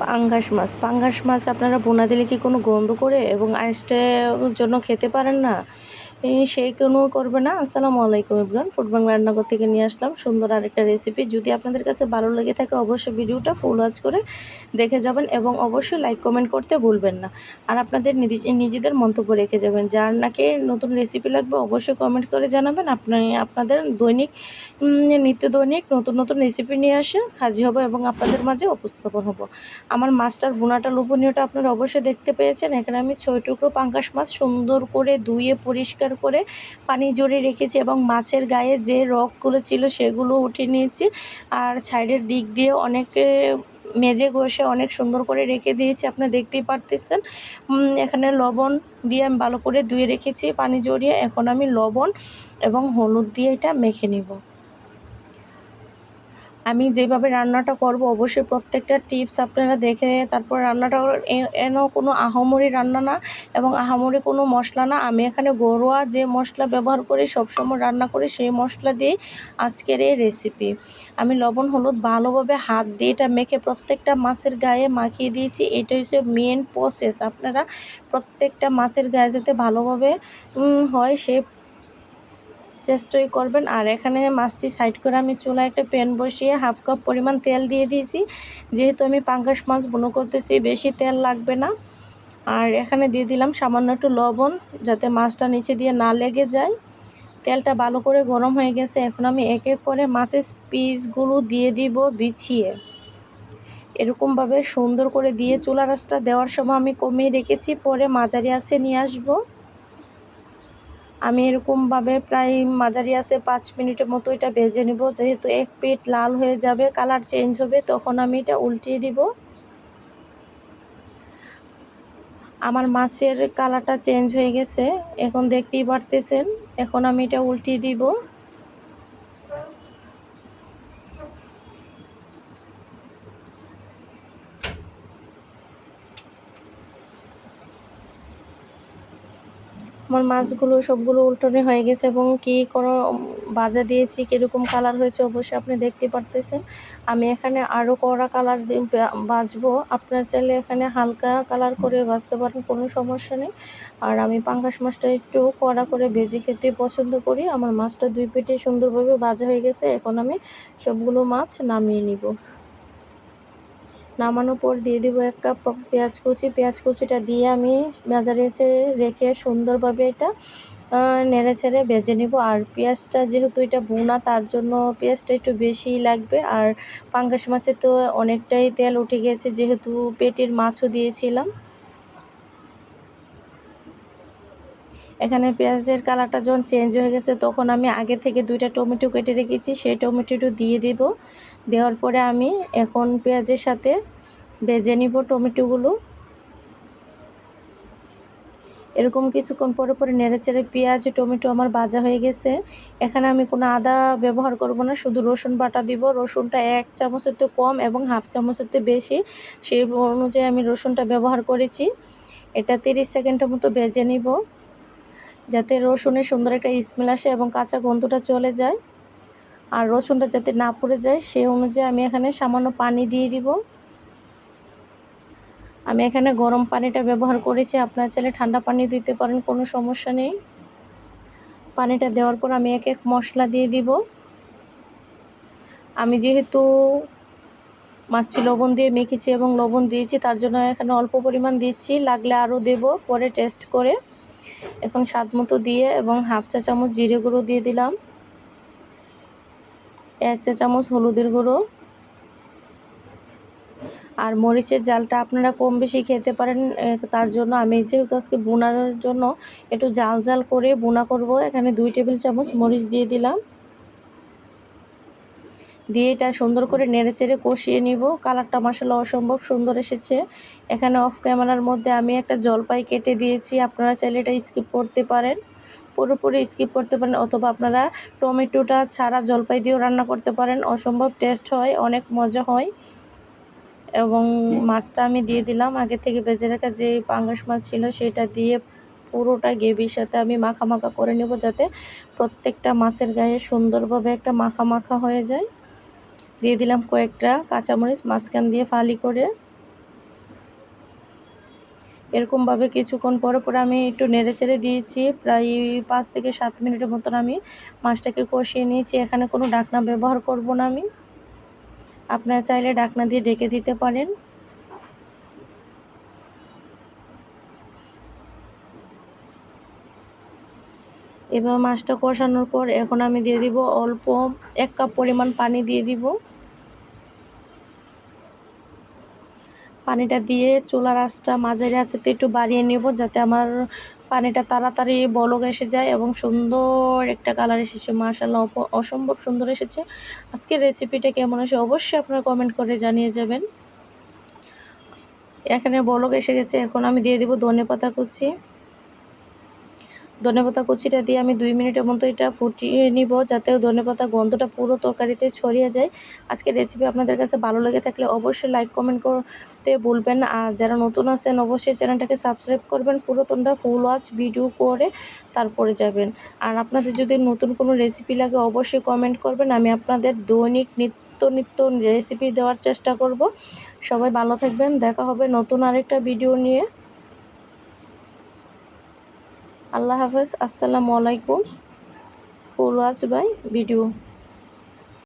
পাঙ্গাস মাছ। পাঙ্গাস মাছ আপনারা বোনা দিলে কি কোনো গন্ধ করে এবং আইসটার জন্য খেতে পারেন না? সেই কোনো করবে না। আসসালামু আলাইকুম ইবরান ফুড বাংলা রান্নাঘর থেকে নিয়ে আসলাম সুন্দর আরেকটা রেসিপি যদি আপনাদের কাছে ভালো লেগে থাকে, অবশ্যই ভিডিওটা ফুল ওয়াচ করে দেখে যাবেন এবং অবশ্যই লাইক কমেন্ট করতে ভুলবেন না। আর আপনাদের নিজেদের মন্তব্য রেখে যাবেন। যার নাকি নতুন রেসিপি লাগবে, অবশ্যই কমেন্ট করে জানাবেন। আপনি, আপনাদের দৈনিক নিত্য দৈনিক নতুন নতুন রেসিপি নিয়ে আসে, হাজির হব এবং আপনাদের মাঝে উপস্থাপন হব। আমার মাছটার বোনাটা লোভনীয়টা আপনারা অবশ্যই দেখতে পেয়েছেন। এখানে আমি ছয় টুকরো পাঙ্কাশ মাছ সুন্দর করে ধুয়ে পরিষ্কার করে পানি জড়িয়ে রেখেছি এবং মাছের গায়ে যে রকগুলো ছিল সেগুলো উঠে নিয়েছি। আর সাইডের দিক দিয়ে অনেকে মেজে ঘষে অনেক সুন্দর করে রেখে দিয়েছি, আপনি দেখতেই পারতেছেন। এখানে লবণ দিয়ে আমি ভালো করে ধুয়ে রেখেছি পানি জড়িয়ে। এখন আমি লবণ এবং হলুদ দিয়ে এটা মেখে নিব। আমি যেভাবে রান্নাটা করব, অবশ্যই প্রত্যেকটা টিপস আপনারা দেখে তারপর রান্নাটা এন কোনো আহামরি রান্না না এবং আহামরি কোনো মশলা না। আমি এখানে ঘরোয়া যে মশলা ব্যবহার করি, সবসময় রান্না করি, সেই মশলা দিয়ে আজকের এই রেসিপি আমি লবণ, হলুদ ভালোভাবে হাত দিয়ে এটা মেখে প্রত্যেকটা মাছের গায়ে মাখিয়ে দিয়েছি। এটা হচ্ছে মেন প্রসেস আপনারা প্রত্যেকটা মাছের গায়ে যাতে ভালোভাবে হয় সেই চেষ্টাই করবেন। আর এখানে মাছটি সাইড করে আমি চুলায় একটা প্যান বসিয়ে হাফ কাপ পরিমাণ তেল দিয়ে দিয়েছি। যেহেতু আমি পাঙ্গাস মাছ বুনো করতেছি, বেশি তেল লাগবে না। আর এখানে দিয়ে দিলাম সামান্য একটু লবণ, যাতে মাছটা নিচে দিয়ে না লেগে যায়। তেলটা ভালো করে গরম হয়ে গেছে। এখন আমি এক এক করে মাছের পিসগুলো দিয়ে দিব বিছিয়ে। এরকমভাবে সুন্দর করে দিয়ে চুলা রাসটা দেওয়ার সময় আমি কমিয়ে রেখেছি, পরে মাঝারি আছে নিয়ে আসব। আমি এরকমভাবে প্রায় মাঝারি আছে, পাঁচ মিনিটের মতো এটা ভেজে নেব। যেহেতু এক পিট লাল হয়ে যাবে, কালার চেঞ্জ হবে, তখন আমি এটা উল্টিয়ে দিব। আমার মাছের কালারটা চেঞ্জ হয়ে গেছে, এখন দেখতেই পারতেছেন, এখন আমি এটা উল্টিয়ে দিব। আমার মাছগুলো সবগুলো উল্টনে হয়ে গেছে এবং কি কোনো বাজা দিয়েছি, কীরকম কালার হয়েছে অবশ্যই আপনি দেখতে পারতেছেন। আমি এখানে আরও কড়া কালার দিয়ে বাজবো। আপনার চাইলে এখানে হালকা কালার করে বাজতে পারেন, কোনো সমস্যা নেই। আর আমি পাঙ্গাস মাছটা একটু কড়া করে ভেজে খেতে পছন্দ করি। আমার মাছটা দুই পেটে সুন্দরভাবে ভাজা হয়ে গেছে। এখন আমি সবগুলো মাছ নামিয়ে নিব। নামানোর পর দিয়ে দেবো এক কাপ পেঁয়াজ কুচি। পেঁয়াজ কুচিটা দিয়ে আমি বাজারে রেখে সুন্দরভাবে এটা নেড়ে ছেড়ে ভেজে নেব। আর পেঁয়াজটা যেহেতু এটা বোনা তার জন্য পেঁয়াজটা একটু বেশি লাগবে। আর পাঙ্গাস মাছে তো অনেকটাই তেল উঠে গেছে, যেহেতু পেটির মাছও দিয়েছিলাম। এখানে পেঁয়াজের কালারটা যখন চেঞ্জ হয়ে গেছে, তখন আমি আগে থেকে দুইটা টমেটো কেটে রেখেছি, সেই টমেটোটা দিয়ে দেব। দেওয়ার পরে আমি এখন পেঁয়াজের সাথে ভেজে নিব টমেটোগুলো। এরকম কিছুক্ষণ পরে পরে নেড়ে চেড়ে পেঁয়াজ, টমেটো আমার ভাজা হয়ে গেছে। এখানে আমি কোনো আদা ব্যবহার করব না, শুধু রসুন বাটা দিব। রসুনটা এক চামচের তো কম এবং হাফ চামচের তো বেশি। সেই অনুযায়ী আমি রসুনটা ব্যবহার করেছি। এটা তিরিশ সেকেন্ডের মতো ভেজে নিব। যাতে রসুনের সুন্দর একটা স্মেল আসে এবং কাঁচা গন্ধটা চলে যায়। আর রসুনটা যাতে না পড়ে যায় সেই অনুযায়ী আমি এখানে সামান্য পানি দিয়ে দিব। আমি এখানে গরম পানিটা ব্যবহার করেছি, আপনার চাইলে ঠান্ডা পানি দিতে পারেন, কোনো সমস্যা নেই। পানিটা দেওয়ার পর আমি এক এক মশলা দিয়ে দিব। আমি যেহেতু মাছটি লবণ দিয়ে মেখেছি এবং লবণ দিয়েছি, তার জন্য এখানে অল্প পরিমাণ দিচ্ছি, লাগলে আরও দেব, পরে টেস্ট করে। এখন স্বাদ মতো দিয়ে এবং হাফ চা চামচ জিরে গুঁড়ো দিয়ে দিলাম। এক চা চামচ হলুদের গুঁড়ো। আর মরিচের জালটা আপনারা কম বেশি খেতে পারেন তার জন্য আমি যেহেতু আজকে বোনার জন্য একটু জাল জাল করে বোনা করব, এখানে দুই টেবিল চামচ মরিচ দিয়ে দিলাম। দিয়ে এটা সুন্দর করে নেড়ে চেড়ে কষিয়ে নিব। কালারটা মশলা অসম্ভব সুন্দর এসেছে। এখানে অফ ক্যামেরার মধ্যে আমি একটা জলপাই কেটে দিয়েছি। আপনারা চাইলে এটা স্কিপ করতে পারেন। পুরোপুরি স্কিপ করতে পারেন অথবা আপনারা টমেটোটা ছাড়া জলপাই দিয়েও রান্না করতে পারেন। অসম্ভব টেস্ট হয়, অনেক মজা হয়। এবং মাছটা আমি দিয়ে দিলাম। আগে থেকে বেজে রাখা যে পাঙ্গাস মাছ ছিল সেটা দিয়ে পুরোটা গ্রেভির সাথে আমি মাখা মাখা করে নেব যাতে প্রত্যেকটা মাছের গায়ে সুন্দরভাবে একটা মাখা মাখা হয়ে যায়। দিয়ে দিলাম কয়েকটা কাঁচামরিচ মাঝখান দিয়ে ফালি করে। এরকমভাবে কিছুক্ষণ পরে পরে আমি একটু নেড়ে চেড়ে দিয়েছি। প্রায় পাঁচ থেকে সাত মিনিটের মতন আমি মাছটাকে কষিয়ে নিয়েছি। এখানে কোনো ডাকনা ব্যবহার করব না আমি। আপনারা চাইলে ডাকনা দিয়ে ডেকে দিতে পারেন। এবার মাছটা কষানোর পর এখন আমি দিয়ে দিব অল্প এক কাপ পরিমাণ পানি দিয়ে দিব। পানিটা দিয়ে চুলার আঁচটা মাঝারি আঁচেতে একটু বাড়িয়ে নেব যাতে আমার পানিটা তাড়াতাড়ি বলক এসে যায় এবং সুন্দর একটা কালার এসেছে। মাশাল্লাহ অসম্ভব সুন্দর এসেছে। আজকের রেসিপিটা কেমন এসে অবশ্যই আপনারা কমেন্ট করে জানিয়ে যাবেন। এখানে বলক এসে গেছে, এখন আমি দিয়ে দিব ধনে পাতা কুচি। ধনেপাতা কুচিটা দিয়ে আমি দুই মিনিটের মতো এটা ফুটিয়ে নিব যাতে ধনেপাতা গন্ধটা পুরো তরকারিতে ছড়িয়ে যায়। আজকে রেসিপি আপনাদের কাছে ভালো লেগে থাকলে অবশ্যই লাইক কমেন্ট করতে বলবেন আর যারা নতুন আছেন, অবশ্যই চ্যানেলটাকে সাবস্ক্রাইব করবেন পুরোতনটা ফুল ওয়াচ ভিডিও করে তারপরে যাবেন। আর আপনাদের যদি নতুন কোনো রেসিপি লাগে, অবশ্যই কমেন্ট করবেন। আমি আপনাদের দৈনিক নিত্য নিত্য রেসিপি দেওয়ার চেষ্টা করব। সবাই ভালো থাকবেন। দেখা হবে নতুন আরেকটা ভিডিও নিয়ে। আল্লাহ হাফেজ আসসালামু আলাইকুম। Full watch by video.